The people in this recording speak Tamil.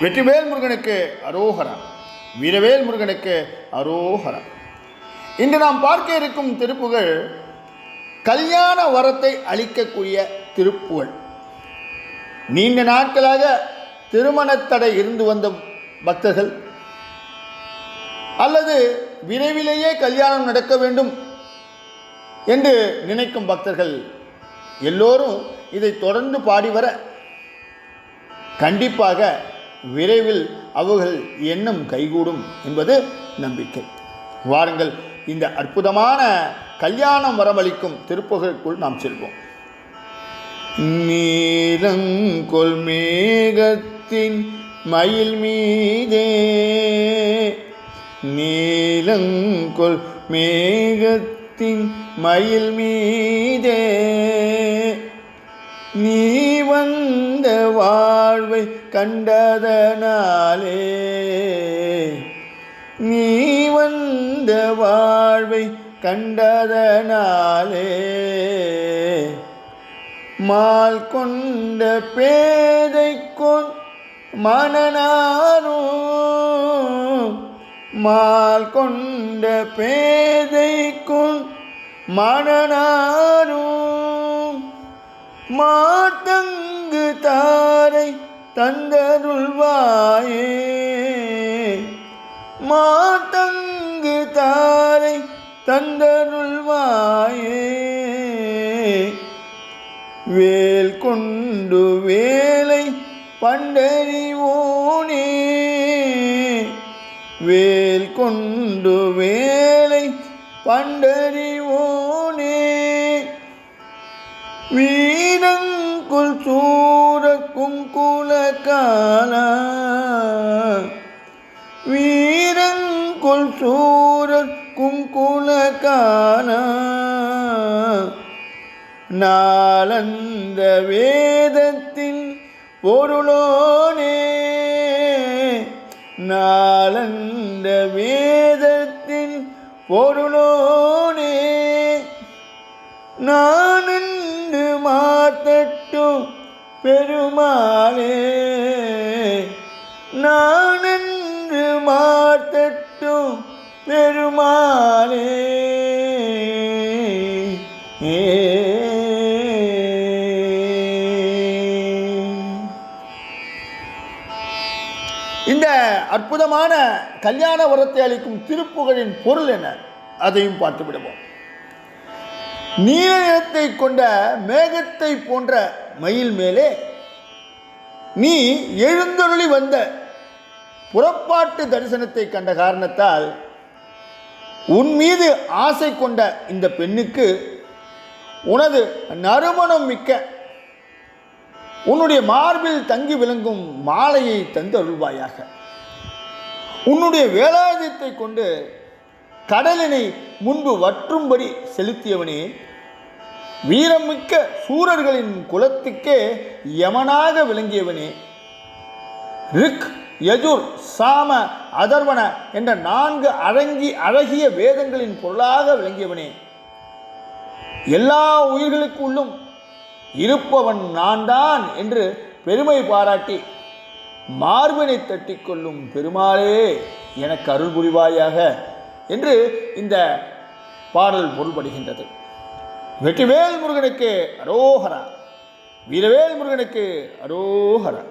வெற்றிவேல் முருகனுக்கு அரோகரா வீரவேல் முருகனுக்கு அரோகரா. இன்று நாம் பார்க்க இருக்கும் திருப்புகள் கல்யாண வரத்தை அளிக்கக்கூடிய திருப்புகள். நீண்ட நாட்களாக திருமணத்தடை இருந்து வந்த பக்தர்கள் அல்லது விரைவிலேயே கல்யாணம் நடக்க வேண்டும் என்று நினைக்கும் பக்தர்கள் எல்லோரும் இதை தொடர்ந்து பாடி வர கண்டிப்பாக விரைவில் அவர்கள் எண்ணம் கைகூடும் என்பது நம்பிக்கை. வாருங்கள் இந்த அற்புதமான கல்யாணம் வரவழைக்கும் திருப்புகளுக்குள் நாம் செல்வோம். நீலங்கொள் மேகத்தின் மயில் மீதே நீலங்கொள் மேகத்தின் மயில் மீதே நீ வந்தவா வாழ்வை கண்டதனாலே. நீ வந்த வாழ்வை கண்டதனாலே. மால் கொண்ட பேதை கொண் மனநானோ மால் கொண்ட பேதை கொண் மனநானோ மாத்தங்கு தாரை தந்தருள்வாயே. மாத்தங்கு தாரை தந்தருள்வாயே. வேல் கொண்டு வேலை பண்டறிவோனே. வேல் கொண்டு வேலை பண்டறிவோனே. வீரங்க சூர சூரக்கும் கால வீரங்குள் சூரக்கும் குங்குல நாளந்த வேதத்தின் பொருளோனே. நாளந்த வேதத்தின் பொருளோனே. நான் மாத்தட்டும் பெருமாளே. நானன்று மாத்தட்டும் பெருமாளே. ஏ. இந்த அற்புதமான கல்யாண உரத்தை அளிக்கும் திருப்புகழின் பொருள் என்ன? அதையும் பார்த்து விடுவோம் நீல நிறத்தை கொண்ட மேகத்தை போன்ற மயில் மேலே நீ எழுந்தருளி வந்த புறப்பாட்டு தரிசனத்தை கண்ட காரணத்தால் உன் மீது ஆசை கொண்ட இந்த பெண்ணுக்கு உனது நறுமணம் மிக்க உன்னுடைய மார்பில் தங்கி விளங்கும் மாலையை தந்து அருள்வாயாக உன்னுடைய வேலாயுதத்தை கொண்டு கடலினை முன்பு வற்றும்படி செலுத்தியவனே வீரமிக்க சூரர்களின் குலத்துக்கே யமனாக விளங்கியவனே. ரிக் யஜுர் சாம அதர்வன என்ற நான்கு அழங்கி அழகிய வேதங்களின் பொருளாக விளங்கியவனே. எல்லா உயிர்களுக்குள்ளும் இருப்பவன் நான் தான் என்று பெருமை பாராட்டி மார்பினை தட்டிக்கொள்ளும் பெருமாளே எனக்கு அருள் புரிவாயாக என்று இந்த பாடல் பொருள்படுகின்றது. வெற்றிவேல் முருகனுக்கு அரோகரா. வீரவேல் முருகனுக்கு அரோகரா.